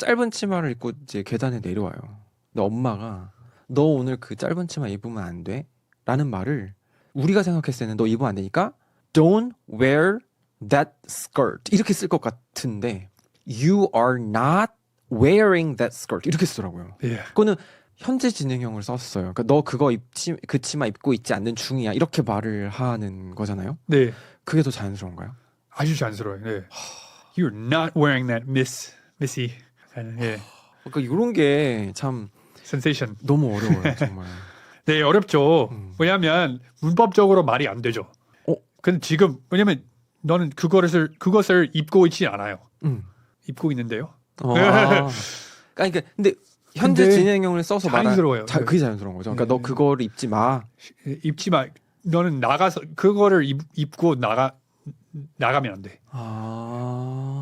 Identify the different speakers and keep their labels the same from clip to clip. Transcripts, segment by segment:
Speaker 1: 짧은 치마를 입고 이제 계단에 내려와요. 근데 엄마가 너 오늘 그 짧은 치마 입으면 안 돼? 라는 말을 우리가 생각했을 때는 너 입으면 안 되니까 don't wear that skirt 이렇게 쓸 것 같은데 you are not wearing that skirt 이렇게 쓰더라고요.
Speaker 2: 예.
Speaker 1: 그거는 현재 진행형을 썼어요. 그러니까 너 그거 입지 그 치마 입고 있지 않는 중이야 이렇게 말을 하는 거잖아요.
Speaker 2: 네.
Speaker 1: 그게 더 자연스러운가요?
Speaker 2: 아주 자연스러워요. 네. You're not wearing that, Miss Missy. 예.
Speaker 1: 그러니까 이런 게 참
Speaker 2: 센세이션.
Speaker 1: 너무 어려워요 정말.
Speaker 2: 네, 어렵죠.
Speaker 1: 음.
Speaker 2: 왜냐하면 문법적으로 말이 안 되죠.
Speaker 1: 어?
Speaker 2: 근데 지금 왜냐면 너는 그것을 그것을 입고 있지 않아요.
Speaker 1: 음.
Speaker 2: 입고 있는데요.
Speaker 1: 어, 아. 그러니까 근데 현재
Speaker 2: 근데
Speaker 1: 진행형을 써서 말하
Speaker 2: 자연스러워요.
Speaker 1: 자,
Speaker 2: 네.
Speaker 1: 그게 자연스러운 거죠. 그러니까
Speaker 2: 네.
Speaker 1: 너 그거를 입지 마.
Speaker 2: 입지 마. 너는 나가서 그거를 입, 입고 나가 나가면 안 돼.
Speaker 1: 아.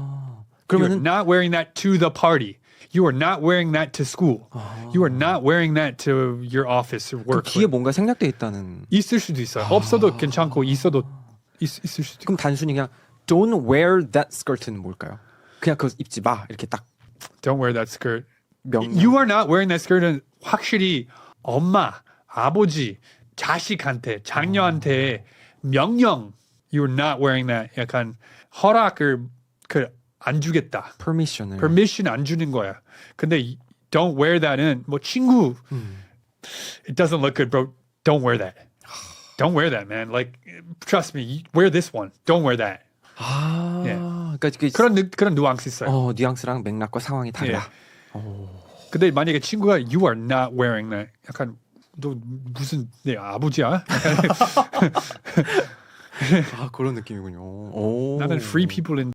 Speaker 2: You're
Speaker 1: 그러면은
Speaker 2: not wearing that to the party. You are not wearing that to school.
Speaker 1: 아.
Speaker 2: You are not wearing that to your office or
Speaker 1: 그
Speaker 2: work.
Speaker 1: 뒤에 뭔가 생략돼 있다는.
Speaker 2: 있을 수도 있어요. 없어도 괜찮고 있어도 있, 있을 수도 있고.
Speaker 1: 그럼 단순히 그냥 don't wear that skirt는 뭘까요? 그냥 그거 입지 마 이렇게 딱
Speaker 2: Don't wear that skirt.
Speaker 1: 명령.
Speaker 2: You are not wearing that skirt은 확실히 엄마, 아버지, 자식한테, 장녀한테 명령. You are not wearing that. 약간 허락을 그 안 주겠다.
Speaker 1: permission을.
Speaker 2: permission 안 주는 거야. 근데 이- don't wear that은 뭐 친구
Speaker 1: 음.
Speaker 2: it doesn't look good, bro. Don't wear that. Don't wear that, man. Like trust me, wear this one. Don't wear that.
Speaker 1: 아.
Speaker 2: 예.
Speaker 1: 그러니까 그
Speaker 2: 그런 느- 그런 누앙스 있어요.
Speaker 1: 어, 뉘앙스랑 맥락과 상황이 달라.
Speaker 2: 예. 근데 만약에 친구가 you are not wearing that. 약간 너 무슨 내 아버지야?
Speaker 1: 아, 그런 느낌이군요. 오.
Speaker 2: 나는 free people in